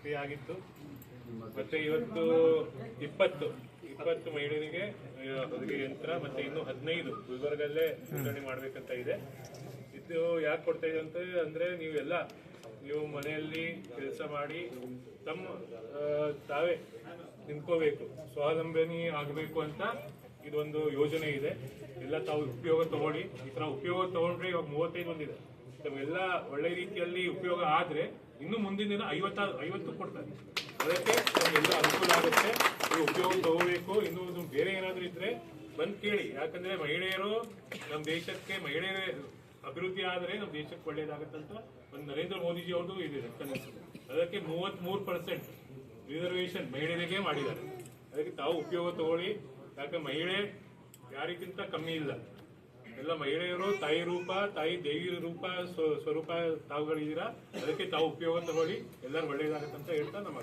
ಸಕ್ರಿಯ ಆಗಿತ್ತು. ಮತ್ತೆ ಇವತ್ತು ಇಪ್ಪತ್ತು ಇಪ್ಪತ್ತು ಮಹಿಳೆಯರಿಗೆ ಹೊಲಿಗೆ ಯಂತ್ರ, ಮತ್ತೆ ಇನ್ನು ಹದಿನೈದು ಗುಲ್ಬರ್ಗಲ್ಲೇ ನೋಂದಣಿ ಮಾಡ್ಬೇಕಂತ ಇದೆ. ಇದು ಯಾಕೆ ಕೊಡ್ತಾ ಇದೆ ಅಂತ ಅಂದ್ರೆ ನೀವೆಲ್ಲ ನೀವು ಮನೆಯಲ್ಲಿ ಕೆಲಸ ಮಾಡಿ ತಮ್ಮ ತಾವೇ ನಿಂತ್ಕೋಬೇಕು, ಸ್ವಾವಲಂಬನಿ ಆಗಬೇಕು ಅಂತ ಇದೊಂದು ಯೋಜನೆ ಇದೆ. ಎಲ್ಲ ತಾವು ಉಪಯೋಗ ತಗೊಳ್ಳಿ. ಈ ತರ ಉಪಯೋಗ ತಗೊಂಡ್ರೆ ಇವಾಗ ಮೂವತ್ತೈದು ಬಂದಿದೆ ತಮ್ಗೆಲ್ಲ ಒಳ್ಳೆ ರೀತಿಯಲ್ಲಿ ಉಪಯೋಗ ಆದ್ರೆ ಇನ್ನು ಮುಂದಿನ ದಿನ ಐವತ್ತ, ಐವತ್ತು ಕೊಡ್ತಾರೆ. ಅದಕ್ಕೆ ನಮಗೆಲ್ಲ ಅನುಕೂಲ ಆಗುತ್ತೆ. ನೀವು ಉಪಯೋಗ ತಗೋಬೇಕು. ಇನ್ನು ಬೇರೆ ಏನಾದ್ರೂ ಇದ್ರೆ ಬಂದ್ ಕೇಳಿ. ಯಾಕಂದ್ರೆ ಮಹಿಳೆಯರು ನಮ್ಮ ದೇಶಕ್ಕೆ ಮಹಿಳೆಯರ ಅಭಿವೃದ್ಧಿ ಆದರೆ ನಮ್ಮ ದೇಶಕ್ಕೆ ಒಳ್ಳೇದಾಗತ್ತಂತ ಒಂದು ನರೇಂದ್ರ ಮೋದಿಜಿ ಅವ್ರದ್ದು ಇದೆ ಕನಸು ಅದಕ್ಕೆ ಮೂವತ್ತ್ ಮೂರು ಪರ್ಸೆಂಟ್ ರಿಸರ್ವೇಶನ್ ಮಹಿಳೆಯರಿಗೆ ಮಾಡಿದ್ದಾರೆ. ಅದಕ್ಕೆ ತಾವು ಉಪಯೋಗ ತಗೊಳ್ಳಿ. ಯಾಕಂದ್ರೆ ಮಹಿಳೆ ಯಾರಿಗಿಂತ ಕಮ್ಮಿ ಇಲ್ಲ. ಎಲ್ಲ ಮಹಿಳೆಯರು, ತಾಯಿ ರೂಪ, ತಾಯಿ ದೇವಿ ರೂಪ, ಸ್ವ- ಸ್ವರೂಪ ತಾವುಗಳಿದ್ದೀರಾ? ಅದಕ್ಕೆ ತಾವು ಉಪಯೋಗ ತಗೊಳ್ಳಿ. ಎಲ್ಲರೂ ಒಳ್ಳೇದಾಗತ್ತಂತ ಹೇಳ್ತಾ ನಮ್ಮ